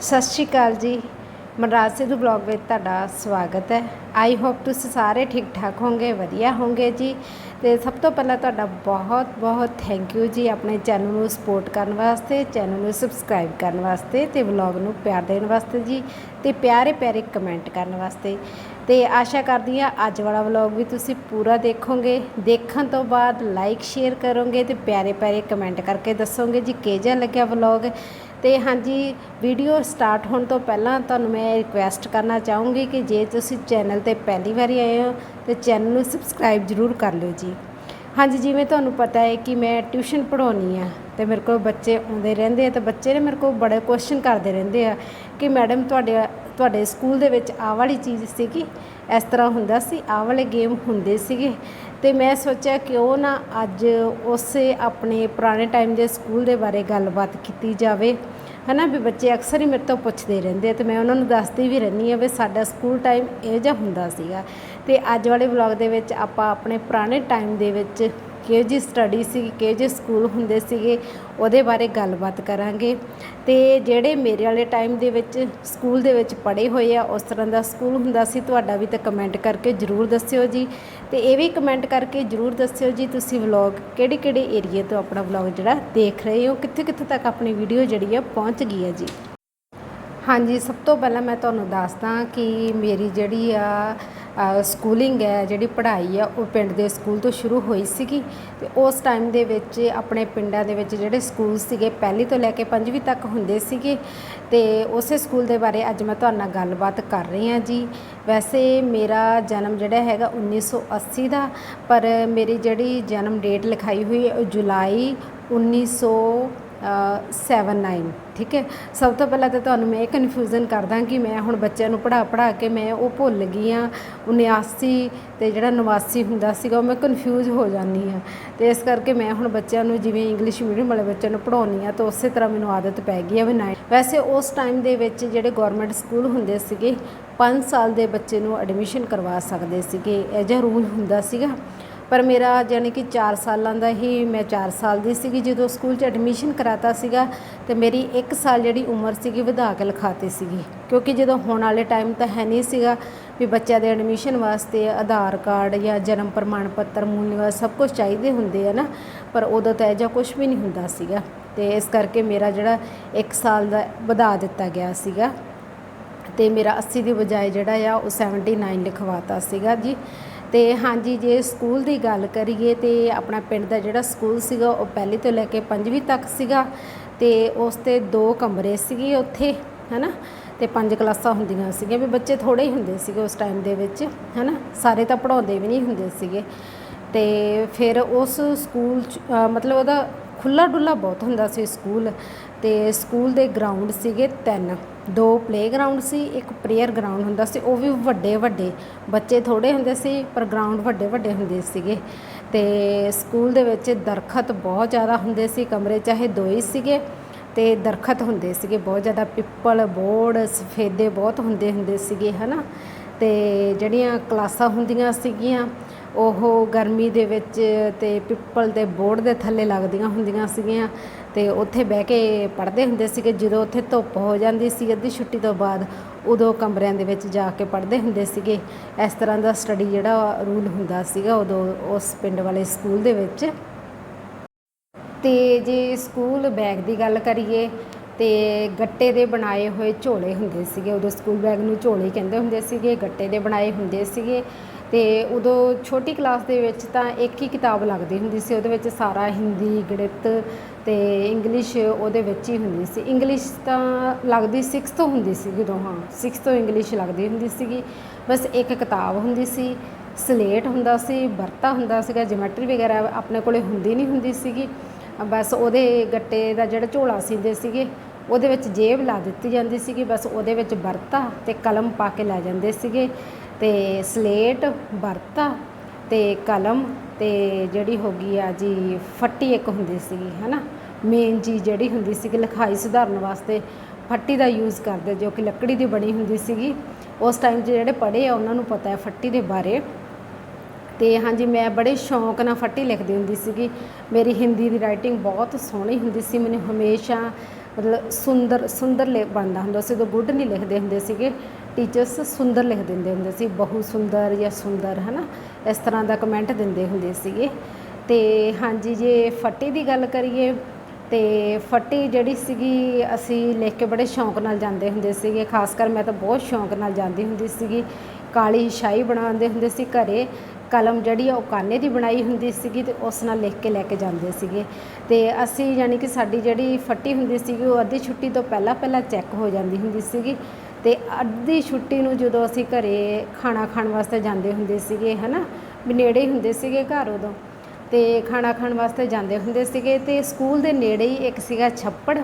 ਸਤਿ ਸ਼੍ਰੀ ਅਕਾਲ ਜੀ। ਮਨਰਾਜ ਸਿੱਧੂ ਬਲੌਗ ਵਿੱਚ ਤੁਹਾਡਾ ਸਵਾਗਤ ਹੈ। ਆਈ ਹੋਪ ਤੁਸੀਂ ਸਾਰੇ ਠੀਕ ਠਾਕ ਹੋਵੋਗੇ, ਵਧੀਆ ਹੋਵੋਗੇ ਜੀ। ਤੇ ਸਭ ਤੋਂ ਪਹਿਲਾਂ ਤੁਹਾਡਾ ਬਹੁਤ ਬਹੁਤ ਥੈਂਕ ਯੂ ਜੀ ਆਪਣੇ ਚੈਨਲ ਨੂੰ ਸਪੋਰਟ ਕਰਨ ਵਾਸਤੇ ਚੈਨਲ ਨੂੰ ਸਬਸਕ੍ਰਾਈਬ ਕਰਨ ਵਾਸਤੇ ਤੇ ਵਲੌਗ ਨੂੰ ਪਿਆਰ ਦੇਣ ਵਾਸਤੇ ਜੀ ਤੇ ਪਿਆਰੇ ਪਿਆਰੇ ਕਮੈਂਟ ਕਰਨ ਵਾਸਤੇ। ਤੇ ਆਸ਼ਾ ਕਰਦੀ ਹਾਂ ਅੱਜ ਵਾਲਾ ਵਲੌਗ ਵੀ ਤੁਸੀਂ ਪੂਰਾ ਦੇਖੋਗੇ। ਦੇਖਣ ਤੋਂ ਬਾਅਦ ਲਾਈਕ ਸ਼ੇਅਰ ਕਰੋਗੇ ਤੇ ਪਿਆਰੇ ਪਿਆਰੇ ਕਮੈਂਟ ਕਰਕੇ ਦੱਸੋਗੇ ਜੀ ਕਿਹੋ ਜਿਹਾ ਲੱਗਿਆ ਵਲੌਗ ਤੇ ਹਾਂਜੀ ਵੀਡੀਓ ਸਟਾਰਟ ਹੋਣ ਤੋਂ ਪਹਿਲਾਂ ਤੁਹਾਨੂੰ ਮੈਂ ਰਿਕੁਐਸਟ ਕਰਨਾ ਚਾਹੂੰਗੀ ਕਿ ਜੇ ਤੁਸੀਂ ਚੈਨਲ ਤੇ ਪਹਿਲੀ ਵਾਰੀ ਆਏ ਹੋ, ਤੇ ਚੈਨਲ ਨੂੰ ਸਬਸਕ੍ਰਾਈਬ ਜ਼ਰੂਰ ਕਰ ਲਿਓ ਜੀ। ਹਾਂਜੀ, ਜਿਵੇਂ ਤੁਹਾਨੂੰ ਪਤਾ ਹੈ ਕਿ ਮੈਂ ਟਿਊਸ਼ਨ ਪੜਾਉਣੀ ਆ, ਤੇ ਮੇਰੇ ਕੋਲ ਬੱਚੇ ਆਉਂਦੇ ਰਹਿੰਦੇ ਆ, ਤੇ ਬੱਚੇ ਨੇ ਮੇਰੇ ਕੋਲ ਬੜੇ ਕੁਐਸਚਨ ਕਰਦੇ ਰਹਿੰਦੇ ਆ ਕਿ ਮੈਡਮ ਤੁਹਾਡੇ ਤੁਹਾਡੇ ਸਕੂਲ ਦੇ ਵਿੱਚ ਆਹ ਵਾਲੀ ਚੀਜ਼ ਸੀਗੀ, ਇਸ ਤਰ੍ਹਾਂ ਹੁੰਦਾ ਸੀ, ਆਹ ਵਾਲੇ ਗੇਮ ਹੁੰਦੇ ਸੀਗੇ। ਤੇ ਮੈਂ ਸੋਚਿਆ ਕਿਉਂ ਨਾ ਅੱਜ ਉਸੇ ਆਪਣੇ ਪੁਰਾਣੇ ਟਾਈਮ ਦੇ ਸਕੂਲ ਦੇ ਬਾਰੇ ਗੱਲਬਾਤ ਕੀਤੀ ਜਾਵੇ। ਹਨਾ ਵੀ ਬੱਚੇ ਅਕਸਰ ਹੀ ਮੇਰੇ ਤੋਂ ਪੁੱਛਦੇ ਰਹਿੰਦੇ ਆ ਤੇ ਮੈਂ ਉਹਨਾਂ ਨੂੰ ਦੱਸਦੀ ਵੀ ਰਹਿੰਦੀ ਆ ਵੀ ਸਾਡਾ ਸਕੂਲ ਟਾਈਮ ਇਹ ਜਿਹਾ ਹੁੰਦਾ ਸੀਗਾ। ਤੇ ਅੱਜ ਵਾਲੇ ਵਲੌਗ ਦੇ ਵਿੱਚ ਆਪਾਂ ਆਪਣੇ ਪੁਰਾਣੇ ਟਾਈਮ ਦੇ ਵਿੱਚ ਕਿਹੋ ਜਿਹੀ ਸਟੱਡੀ ਸੀ, ਕਿਹੋ ਜਿਹੇ ਸਕੂਲ ਹੁੰਦੇ ਸੀਗੇ, ਉਹਦੇ ਬਾਰੇ ਗੱਲਬਾਤ ਕਰਾਂਗੇ। ਤੇ ਜਿਹੜੇ ਮੇਰੇ ਵਾਲੇ ਟਾਈਮ ਦੇ ਵਿੱਚ ਸਕੂਲ ਦੇ ਵਿੱਚ ਪੜ੍ਹੇ ਹੋਏ ਆ, ਉਸ ਤਰ੍ਹਾਂ ਦਾ ਸਕੂਲ ਹੁੰਦਾ ਸੀ, ਤੁਹਾਡਾ ਵੀ ਤਾਂ ਕਮੈਂਟ ਕਰਕੇ ਜਰੂਰ ਦੱਸਿਓ ਜੀ। ਤੇ ਇਹ ਵੀ ਕਮੈਂਟ ਕਰਕੇ ਜਰੂਰ ਦੱਸਿਓ ਜੀ, ਤੁਸੀਂ ਵਲੌਗ ਕਿਹੜੇ ਕਿਹੜੇ ਏਰੀਏ ਤੋਂ ਆਪਣਾ ਵਲੌਗ ਜਿਹੜਾ ਦੇਖ ਰਹੇ ਹੋ ਕਿੱਥੇ ਕਿੱਥੇ ਤੱਕ ਆਪਣੀ ਵੀਡੀਓ ਜਿਹੜੀ ਆ ਪਹੁੰਚ ਗਈ ਹੈ ਜੀ। ਹਾਂਜੀ, ਸਭ ਤੋਂ ਪਹਿਲਾਂ ਮੈਂ ਤੁਹਾਨੂੰ ਦੱਸਦਾ ਕਿ ਮੇਰੀ ਜਿਹੜੀ ਆ ਸਕੂਲਿੰਗ ਹੈ, ਜਿਹੜੀ ਪੜ੍ਹਾਈ ਆ ਉਹ ਪਿੰਡ ਦੇ ਸਕੂਲ ਤੋਂ ਸ਼ੁਰੂ ਹੋਈ ਸੀਗੀ ਤੇ ਉਸ ਟਾਈਮ ਦੇ ਵਿੱਚ ਆਪਣੇ ਪਿੰਡਾਂ ਦੇ ਵਿੱਚ ਜਿਹੜੇ ਸਕੂਲ ਸੀਗੇ, ਪਹਿਲੀ ਤੋਂ ਲੈ ਕੇ ਪੰਜਵੀਂ ਤੱਕ ਹੁੰਦੇ ਸੀਗੇ ਤੇ ਉਸੇ ਸਕੂਲ ਦੇ ਬਾਰੇ ਅੱਜ ਮੈਂ ਤੁਹਾਡੇ ਨਾਲ ਗੱਲਬਾਤ ਕਰ ਰਹੀ ਹਾਂ ਜੀ। ਵੈਸੇ ਮੇਰਾ ਜਨਮ ਜਿਹੜਾ ਹੈਗਾ 1980 ਦਾ, ਪਰ ਮੇਰੀ ਜਿਹੜੀ ਜਨਮ ਡੇਟ ਲਿਖਾਈ ਹੋਈ ਹੈ, ਉਹ ਜੁਲਾਈ 1900 79 ਠੀਕ ਹੈ? ਸਭ ਤੋਂ ਪਹਿਲਾਂ ਤਾਂ ਤੁਹਾਨੂੰ ਮੈਂ ਇਹ ਕਨਫਿਊਜ਼ਨ ਕਰਦਾ ਕਿ ਮੈਂ ਹੁਣ ਬੱਚਿਆਂ ਨੂੰ ਪੜ੍ਹਾ ਪੜ੍ਹਾ ਕੇ ਮੈਂ ਉਹ ਭੁੱਲ ਗਈ ਆ 79 ਤੇ ਜਿਹੜਾ 89 ਹੁੰਦਾ ਸੀਗਾ ਉਹ ਮੈਂ ਕਨਫਿਊਜ਼ ਹੋ ਜਾਂਦੀ ਆ ਤੇ ਇਸ ਕਰਕੇ ਮੈਂ ਹੁਣ ਬੱਚਿਆਂ ਨੂੰ ਜਿਵੇਂ ਇੰਗਲਿਸ਼ ਮੀਡੀਅਮ ਵਾਲੇ ਬੱਚਿਆਂ ਨੂੰ ਪੜ੍ਹਾਉਣੀ ਆ ਤਾਂ ਉਸੇ ਤਰ੍ਹਾਂ ਮੈਨੂੰ ਆਦਤ ਪੈ ਗਈ ਆ ਵੀ ਨਾ ਵੈਸੇ ਉਸ ਟਾਈਮ ਦੇ ਵਿੱਚ ਜਿਹੜੇ ਗਵਰਨਮੈਂਟ ਸਕੂਲ ਹੁੰਦੇ ਸੀਗੇ 5 ਸਾਲ ਦੇ ਬੱਚੇ ਨੂੰ ਐਡਮਿਸ਼ਨ ਕਰਵਾ ਸਕਦੇ ਸੀਗੇ, ਇਹ ਜਿਹਾ ਰੂਲ ਹੁੰਦਾ ਸੀਗਾ। ਪਰ ਮੇਰਾ ਯਾਨੀ ਕਿ 4 ਸਾਲਾਂ ਦਾ ਹੀ ਮੈਂ 4 ਸਾਲ ਦੀ ਸੀਗੀ, ਜਦੋਂ ਸਕੂਲ 'ਚ ਐਡਮਿਸ਼ਨ ਕਰਾਤਾ ਸੀਗਾ ਤੇ ਮੇਰੀ 1 ਸਾਲ ਜਿਹੜੀ ਉਮਰ ਸੀਗੀ ਵਧਾ ਕੇ ਲਿਖਾਤੀ ਸੀਗੀ। ਕਿਉਂਕਿ ਜਦੋਂ ਹੁਣ ਵਾਲੇ ਟਾਈਮ ਤਾਂ ਹੈ ਨਹੀਂ ਸੀਗਾ ਵੀ ਬੱਚਿਆਂ ਦੇ ਐਡਮਿਸ਼ਨ ਵਾਸਤੇ ਆਧਾਰ ਕਾਰਡ ਜਾਂ ਜਨਮ ਪ੍ਰਮਾਣ ਪੱਤਰ, ਮੂਲ ਨਿਵਾਸ ਸਭ ਕੁਝ ਚਾਹੀਦੇ ਹੁੰਦੇ ਆ ਨਾ, ਪਰ ਉਦੋਂ ਤਾਂ ਇਹ ਜਿਹਾ ਕੁਝ ਵੀ ਨਹੀਂ ਹੁੰਦਾ ਸੀਗਾ। ਤੇ ਇਸ ਕਰਕੇ ਮੇਰਾ ਜਿਹੜਾ 1 ਸਾਲ ਦਾ ਵਧਾ ਦਿੱਤਾ ਗਿਆ ਸੀਗਾ। ਤੇ ਮੇਰਾ 80 ਦੀ ਬਜਾਏ ਜਿਹੜਾ ਆ ਉਹ 79 ਲਿਖਵਾਤਾ ਸੀਗਾ ਜੀ। ਤੇ ਹਾਂਜੀ, ਜੇ ਸਕੂਲ ਦੀ ਗੱਲ ਕਰੀਏ ਤੇ ਆਪਣਾ ਪਿੰਡ ਦਾ ਜਿਹੜਾ ਸਕੂਲ ਸੀਗਾ, ਉਹ ਪਹਿਲੀ ਤੋਂ ਲੈ ਕੇ ਪੰਜਵੀਂ ਤੱਕ ਸੀਗਾ ਤੇ ਉਸ ਤੇ ਦੋ ਕਮਰੇ ਸੀਗੇ ਉੱਥੇ, ਹਨਾ? ਤੇ ਪੰਜ ਕਲਾਸਾਂ ਹੁੰਦੀਆਂ ਸੀਗੀਆਂ ਵੀ ਬੱਚੇ ਥੋੜੇ ਹੀ ਹੁੰਦੇ ਸੀਗੇ ਉਸ ਟਾਈਮ ਦੇ ਵਿੱਚ, ਹਨਾ? ਸਾਰੇ ਤਾਂ ਪੜਾਉਂਦੇ ਵੀ ਨਹੀਂ ਹੁੰਦੇ ਸੀਗੇ ਤੇ ਫਿਰ ਉਸ ਸਕੂਲ 'ਚ ਮਤਲਬ ਉਹਦਾ ਖੁੱਲਾ ਡੁੱਲਾ ਬਹੁਤ ਹੁੰਦਾ ਸੀ ਸਕੂਲ ਤੇ ਸਕੂਲ ਦੇ ਗਰਾਊਂਡ ਸੀਗੇ ਤਿੰਨ। ਦੋ ਪਲੇਗਰਾਉਂਡ ਸੀ, ਇੱਕ ਪ੍ਰੇਅਰ ਗਰਾਊਂਡ ਹੁੰਦਾ ਸੀ, ਉਹ ਵੀ ਵੱਡੇ ਵੱਡੇ ਬੱਚੇ ਥੋੜੇ ਹੁੰਦੇ ਸੀ, ਪਰ ਗਰਾਊਂਡ ਵੱਡੇ ਵੱਡੇ ਹੁੰਦੇ ਸੀਗੇ। ਤੇ ਸਕੂਲ ਦੇ ਵਿੱਚ ਦਰਖਤ ਬਹੁਤ ਜ਼ਿਆਦਾ ਹੁੰਦੇ ਸੀ ਕਮਰੇ, ਚਾਹੇ ਦੋ ਹੀ ਸੀਗੇ, ਤੇ ਦਰਖਤ ਹੁੰਦੇ ਸੀਗੇ, ਬਹੁਤ ਜ਼ਿਆਦਾ ਪਿੱਪਲ, ਬੋੜ, ਸਫੇਦੇ ਬਹੁਤ ਹੁੰਦੇ ਹੁੰਦੇ ਸੀਗੇ, ਹਨਾ? ਤੇ ਜਿਹੜੀਆਂ ਕਲਾਸਾਂ ਹੁੰਦੀਆਂ ਸੀਗੀਆਂ ਉਹ ਗਰਮੀ ਦੇ ਵਿੱਚ ਤੇ ਪਿੱਪਲ ਦੇ ਬੋੜ ਦੇ ਥੱਲੇ ਲੱਗਦੀਆਂ ਹੁੰਦੀਆਂ ਸੀਗੀਆਂ ਤੇ ਉੱਥੇ ਬਹਿ ਕੇ ਪੜ੍ਹਦੇ ਹੁੰਦੇ ਸੀਗੇ। ਜਦੋਂ ਉੱਥੇ ਧੁੱਪ ਹੋ ਜਾਂਦੀ ਸੀ ਅੱਧੀ ਛੁੱਟੀ ਤੋਂ ਬਾਅਦ, ਉਦੋਂ ਕਮਰਿਆਂ ਦੇ ਵਿੱਚ ਜਾ ਕੇ ਪੜ੍ਹਦੇ ਹੁੰਦੇ ਸੀਗੇ। ਇਸ ਤਰ੍ਹਾਂ ਦਾ ਸਟੱਡੀ ਜਿਹੜਾ ਰੂਲ ਹੁੰਦਾ ਸੀਗਾ ਉਦੋਂ ਉਸ ਪਿੰਡ ਵਾਲੇ ਸਕੂਲ ਦੇ ਵਿੱਚ। ਤੇ ਜੇ ਸਕੂਲ ਬੈਗ ਦੀ ਗੱਲ ਕਰੀਏ, ਤੇ ਗੱਟੇ ਦੇ ਬਣਾਏ ਹੋਏ ਝੋਲੇ ਹੁੰਦੇ ਸੀਗੇ। ਉਦੋਂ ਸਕੂਲ ਬੈਗ ਨੂੰ ਝੋਲੇ ਕਹਿੰਦੇ ਹੁੰਦੇ ਸੀਗੇ, ਗੱਟੇ ਦੇ ਬਣਾਏ ਹੁੰਦੇ ਸੀਗੇ। ਤੇ ਉਦੋਂ ਛੋਟੀ ਕਲਾਸ ਦੇ ਵਿੱਚ ਤਾਂ ਇੱਕ ਹੀ ਕਿਤਾਬ ਲੱਗਦੀ ਹੁੰਦੀ ਸੀ, ਉਹਦੇ ਵਿੱਚ ਸਾਰਾ ਹਿੰਦੀ, ਗਣਿਤ ਤੇ ਇੰਗਲਿਸ਼ ਉਹਦੇ ਵਿੱਚ ਹੀ ਹੁੰਦੀ ਸੀ। ਇੰਗਲਿਸ਼ ਤਾਂ ਲੱਗਦੀ 6th ਤੋਂ ਹੁੰਦੀ ਸੀ ਉਦੋਂ, ਹਾਂ 6th ਤੋਂ ਇੰਗਲਿਸ਼ ਲੱਗਦੀ ਹੁੰਦੀ ਸੀਗੀ। ਬਸ ਇੱਕ ਕਿਤਾਬ ਹੁੰਦੀ ਸੀ, ਸਲੇਟ ਹੁੰਦਾ ਸੀ, ਵਰਤਾ ਹੁੰਦਾ ਸੀਗਾ ਜਿਓਮੈਟਰੀ ਵਗੈਰਾ ਆਪਣੇ ਕੋਲੇ ਹੁੰਦੀ ਨਹੀਂ ਹੁੰਦੀ ਸੀਗੀ। ਬਸ ਉਹਦੇ ਗੱਟੇ ਦਾ ਜਿਹੜਾ ਝੋਲਾ ਸੀਂਦੇ ਸੀਗੇ, ਉਹਦੇ ਵਿੱਚ ਜੇਬ ਲਾ ਦਿੱਤੀ ਜਾਂਦੀ ਸੀਗੀ, ਬਸ ਉਹਦੇ ਵਿੱਚ ਵਰਤਾ ਤੇ ਕਲਮ ਪਾ ਕੇ ਲੈ ਜਾਂਦੇ ਸੀਗੇ। ਤੇ ਸਲੇਟ ਵਰਤਾ ਤੇ ਕਲਮ ਤੇ ਜਿਹੜੀ ਹੋ ਗਈ ਆ ਜੀ ਫੱਟੀ ਇੱਕ ਹੁੰਦੀ ਸੀਗੀ, ਹਨਾ? ਮੇਨ ਚੀਜ਼ ਜਿਹੜੀ ਹੁੰਦੀ ਸੀਗੀ ਲਿਖਾਈ ਸੁਧਾਰਨ ਵਾਸਤੇ, ਫੱਟੀ ਦਾ ਯੂਜ਼ ਕਰਦੇ, ਜੋ ਕਿ ਲੱਕੜੀ ਦੀ ਬਣੀ ਹੁੰਦੀ ਸੀਗੀ। ਉਸ ਟਾਈਮ 'ਚ ਜਿਹੜੇ ਪੜ੍ਹੇ ਆ, ਉਹਨਾਂ ਨੂੰ ਪਤਾ ਹੈ ਫੱਟੀ ਦੇ ਬਾਰੇ। ਤੇ ਹਾਂਜੀ ਮੈਂ ਬੜੇ ਸ਼ੌਂਕ ਨਾਲ ਫੱਟੀ ਲਿਖਦੀ ਹੁੰਦੀ ਸੀਗੀ। ਮੇਰੀ ਹਿੰਦੀ ਦੀ ਰਾਈਟਿੰਗ ਬਹੁਤ ਸੋਹਣੀ ਹੁੰਦੀ ਸੀ, ਮੈਨੂੰ ਹਮੇਸ਼ਾ ਮਤਲਬ ਸੁੰਦਰ ਸੁੰਦਰ ਲੇ ਬਣਦਾ ਹੁੰਦਾ ਸੀ, ਉਦੋਂ ਗੁੱਡ ਨਹੀਂ ਲਿਖਦੇ ਹੁੰਦੇ ਸੀਗੇ। ਟੀਚਰਸ ਸੁੰਦਰ ਲਿਖ ਦਿੰਦੇ ਹੁੰਦੇ ਸੀ ਬਹੁਤ ਸੁੰਦਰ ਜਾਂ ਸੁੰਦਰ, ਹਨਾ? ਇਸ ਤਰ੍ਹਾਂ ਦਾ ਕਮੈਂਟ ਦਿੰਦੇ ਹੁੰਦੇ ਸੀਗੇ। ਤੇ ਹਾਂਜੀ, ਜੇ ਫੱਟੀ ਦੀ ਗੱਲ ਕਰੀਏ, ਤੇ ਫੱਟੀ ਜਿਹੜੀ ਸੀਗੀ, ਅਸੀਂ ਲਿਖ ਕੇ ਬੜੇ ਸ਼ੌਂਕ ਨਾਲ ਜਾਂਦੇ ਹੁੰਦੇ ਸੀਗੇ। ਖਾਸ ਕਰ ਮੈਂ ਤਾਂ ਬਹੁਤ ਸ਼ੌਂਕ ਨਾਲ ਜਾਂਦੀ ਹੁੰਦੀ ਸੀਗੀ। ਕਾਲੀ ਸ਼ਾਹੀ ਬਣਾਉਂਦੇ ਹੁੰਦੇ ਸੀ ਘਰੇ। ਕਲਮ ਜਿਹੜੀ ਆ, ਉਹ ਕਾਨੇ ਦੀ ਬਣਾਈ ਹੁੰਦੀ ਸੀਗੀ ਤੇ ਉਸ ਨਾਲ ਲਿਖ ਕੇ ਲੈ ਕੇ ਜਾਂਦੇ ਸੀਗੇ। ਤੇ ਅਸੀਂ ਯਾਨੀ ਕਿ ਸਾਡੀ ਜਿਹੜੀ ਫੱਟੀ ਹੁੰਦੀ ਸੀਗੀ, ਉਹ ਅੱਧੀ ਛੁੱਟੀ ਤੋਂ ਪਹਿਲਾਂ ਪਹਿਲਾਂ ਚੈੱਕ ਹੋ ਜਾਂਦੀ ਹੁੰਦੀ ਸੀਗੀ। ਤੇ ਅੱਧੀ ਛੁੱਟੀ ਨੂੰ ਜਦੋਂ ਅਸੀਂ ਘਰੇ ਖਾਣਾ ਖਾਣ ਵਾਸਤੇ ਜਾਂਦੇ ਹੁੰਦੇ ਸੀਗੇ, ਹਨਾ? ਵੀ ਨੇੜੇ ਹੀ ਹੁੰਦੇ ਸੀਗੇ ਘਰ ਉਦੋਂ। ਤੇ ਖਾਣਾ ਖਾਣ ਵਾਸਤੇ ਜਾਂਦੇ ਹੁੰਦੇ ਸੀਗੇ ਤੇ ਸਕੂਲ ਦੇ ਨੇੜੇ ਹੀ ਇੱਕ ਸੀਗਾ ਛੱਪੜ।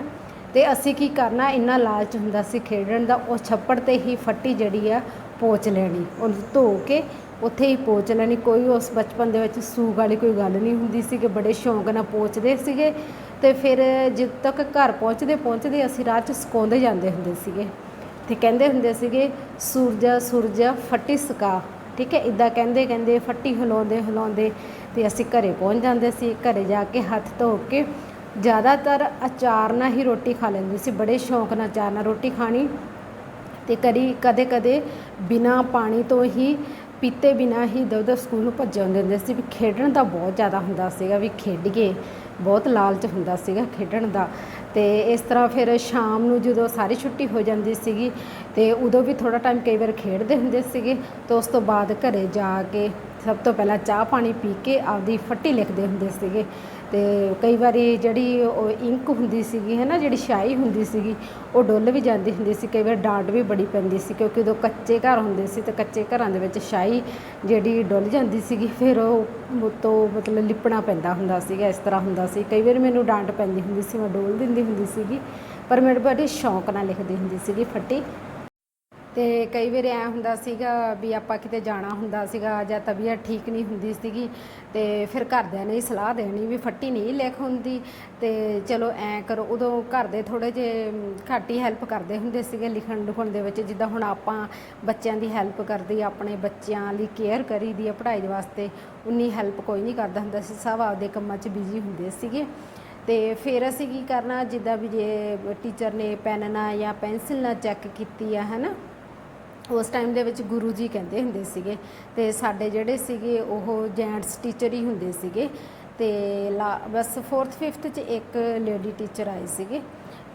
ਤੇ ਅਸੀਂ ਕੀ ਕਰਨਾ, ਇੰਨਾ ਲਾਲਚ ਹੁੰਦਾ ਸੀ ਖੇਡਣ ਦਾ, ਉਹ ਛੱਪੜ ਤੇ ਹੀ ਫੱਟੀ ਜਿਹੜੀ ਆ ਪੋਚ ਲੈਣੀ। ਉਹਨੂੰ ਧੋ ਕੇ ਉੱਥੇ ਹੀ ਪੋਚ ਲੈਣੀ। ਕੋਈ ਉਸ ਬਚਪਨ ਦੇ ਵਿੱਚ ਸੂਗ ਵਾਲੀ ਕੋਈ ਗੱਲ ਨਹੀਂ ਹੁੰਦੀ ਸੀ ਕਿ ਬੜੇ ਸ਼ੌਂਕ ਨਾਲ ਪੋਚਦੇ ਸੀਗੇ। ਤੇ ਫਿਰ ਜਦ ਤੱਕ ਘਰ ਪਹੁੰਚਦੇ ਪਹੁੰਚਦੇ ਅਸੀਂ ਰਾਹ 'ਚ ਸੁਕਾਉਂਦੇ ਜਾਂਦੇ ਹੁੰਦੇ ਸੀਗੇ। ਤੇ ਕਹਿੰਦੇ ਹੁੰਦੇ ਸੀਗੇ, ਸੂਰਜਾ ਸੂਰਜਾ ਫੱਟੀ ਸਕਾ। ਠੀਕ ਹੈ ਇਦਾਂ ਕਹਿੰਦੇ ਕਹਿੰਦੇ ਫੱਟੀ ਹਿਲਾਉਂਦੇ ਹਿਲਾਉਂਦੇ ਤੇ ਅਸੀਂ ਘਰੇ ਪਹੁੰਚ ਜਾਂਦੇ ਸੀ। ਘਰੇ ਜਾ ਕੇ ਹੱਥ ਧੋ ਕੇ ਜ਼ਿਆਦਾਤਰ ਅਚਾਰ ਨਾਲ ਹੀ ਰੋਟੀ ਖਾ ਲੈਂਦੇ ਸੀ। ਬੜੇ ਸ਼ੌਂਕ ਨਾਲ ਅਚਾਰ ਨਾਲ ਰੋਟੀ ਖਾਣੀ ਤੇ ਕਦੀ, ਕਦੇ ਕਦੇ ਬਿਨਾ ਪਾਣੀ ਤੋਂ ਹੀ ਪੀਤੇ ਬਿਨਾ ਹੀ ਦਵਦਰ ਸਕੂਲ ਨੂੰ ਭੱਜੇ ਹੁੰਦੇ ਹੁੰਦੇ ਸੀ ਵੀ ਖੇਡਣ ਦਾ ਬਹੁਤ ਜ਼ਿਆਦਾ ਹੁੰਦਾ ਸੀਗਾ, ਵੀ ਖੇਡੀਏ ਬਹੁਤ ਲਾਲਚ ਹੁੰਦਾ ਸੀਗਾ ਖੇਡਣ ਦਾ। ਤੇ ਇਸ ਤਰ੍ਹਾਂ ਫਿਰ ਸ਼ਾਮ ਨੂੰ ਜਦੋਂ ਸਾਰੀ ਛੁੱਟੀ ਹੋ ਜਾਂਦੀ ਸੀਗੀ ਤੇ ਉਦੋਂ ਵੀ ਥੋੜਾ ਟਾਈਮ ਕਈ ਵਾਰ ਖੇਡਦੇ ਹੁੰਦੇ ਸੀਗੇ, ਤੇ ਉਸ ਤੋਂ ਬਾਅਦ ਘਰੇ ਜਾ ਕੇ ਸਭ ਤੋਂ ਪਹਿਲਾਂ ਚਾਹ ਪਾਣੀ ਪੀ ਕੇ ਆਪਦੀ ਫੱਟੀ ਲਿਖਦੇ ਹੁੰਦੇ ਸੀਗੇ ਤੇ ਕਈ ਵਾਰੀ ਜਿਹੜੀ ਉਹ ਇੰਕ ਹੁੰਦੀ ਸੀਗੀ, ਹੈ ਨਾ, ਜਿਹੜੀ ਸ਼ਾਈ ਹੁੰਦੀ ਸੀਗੀ, ਉਹ ਡੁੱਲ ਵੀ ਜਾਂਦੀ ਹੁੰਦੀ ਸੀ, ਕਈ ਵਾਰ ਡਾਂਟ ਵੀ ਬੜੀ ਪੈਂਦੀ ਸੀ, ਕਿਉਂਕਿ ਉਦੋਂ ਕੱਚੇ ਘਰ ਹੁੰਦੇ ਸੀ ਤੇ ਕੱਚੇ ਘਰਾਂ ਦੇ ਵਿੱਚ ਸ਼ਾਈ ਜਿਹੜੀ ਡੁੱਲ ਜਾਂਦੀ ਸੀਗੀ, ਫਿਰ ਉਹ ਤੋਂ ਮਤਲਬ ਲਿਪਣਾ ਪੈਂਦਾ ਹੁੰਦਾ ਸੀਗਾ, ਇਸ ਤਰ੍ਹਾਂ ਹੁੰਦਾ ਸੀ। ਕਈ ਵਾਰ ਮੈਨੂੰ ਡਾਂਟ ਪੈਂਦੀ ਹੁੰਦੀ ਸੀ, ਮੈਂ ਡੋਲ ਦਿੰਦੀ ਹੁੰਦੀ ਸੀਗੀ, ਪਰ ਮੇਰੇ ਬੜੇ ਸ਼ੌਂਕ ਨਾਲ ਲਿਖਦੀ ਹੁੰਦੀ ਸੀਗੀ ਫੱਟੀ। ਤੇ ਕਈ ਵਾਰ ਐ ਹੁੰਦਾ ਸੀਗਾ ਵੀ ਆਪਾਂ ਕਿਤੇ ਜਾਣਾ ਹੁੰਦਾ ਸੀਗਾ ਜਾਂ ਤਬੀਅਤ ਠੀਕ ਨਹੀਂ ਹੁੰਦੀ ਸੀਗੀ ਤੇ ਫਿਰ ਘਰਦਿਆਂ ਨੇ ਸਲਾਹ ਦੇਣੀ ਵੀ ਫੱਟੀ ਨਹੀਂ ਲਿਖ ਹੁੰਦੀ ਤੇ ਚਲੋ ਐ ਕਰੋ, ਉਦੋਂ ਘਰ ਦੇ ਥੋੜੇ ਜੇ ਘੱਟ ਹੀ ਹੈਲਪ ਕਰਦੇ ਹੁੰਦੇ ਸੀਗੇ ਲਿਖਣ ਲਿਖਣ ਦੇ ਵਿੱਚ, ਜਿੱਦਾਂ ਹੁਣ ਆਪਾਂ ਬੱਚਿਆਂ ਦੀ ਹੈਲਪ ਕਰਦੀ, ਆਪਣੇ ਬੱਚਿਆਂ ਲਈ ਕੇਅਰ ਕਰੀਦੀ ਆ ਪੜ੍ਹਾਈ ਦੇ ਵਾਸਤੇ, ਉਨੀ ਹੈਲਪ ਕੋਈ ਨਹੀਂ ਕਰਦਾ ਹੁੰਦਾ ਸੀ, ਸਭ ਆਪਦੇ ਕੰਮਾਂ 'ਚ ਬਿਜ਼ੀ ਹੁੰਦੇ ਸੀਗੇ। ਤੇ ਫਿਰ ਅਸੀਂ ਕੀ ਕਰਨਾ, ਜਿੱਦਾਂ ਵੀ ਜੇ ਟੀਚਰ ਨੇ ਪੈਨ ਨਾਲ ਜਾਂ ਪੈਨਸਿਲ ਨਾਲ ਚੈੱਕ ਕੀਤੀ ਆ ਹੈ ਨਾ ਉਸ ਟਾਈਮ ਦੇ ਵਿੱਚ ਗੁਰੂ ਜੀ ਕਹਿੰਦੇ ਹੁੰਦੇ ਸੀਗੇ ਤੇ ਸਾਡੇ ਜਿਹੜੇ ਸੀਗੇ ਉਹ ਜੈਂਟਸ ਟੀਚਰ ਹੀ ਹੁੰਦੇ ਸੀਗੇ ਤੇ ਲਾ- ਬਸ 4th 5th ਚ ਇੱਕ ਲੇਡੀ ਟੀਚਰ ਆਏ ਸੀਗੇ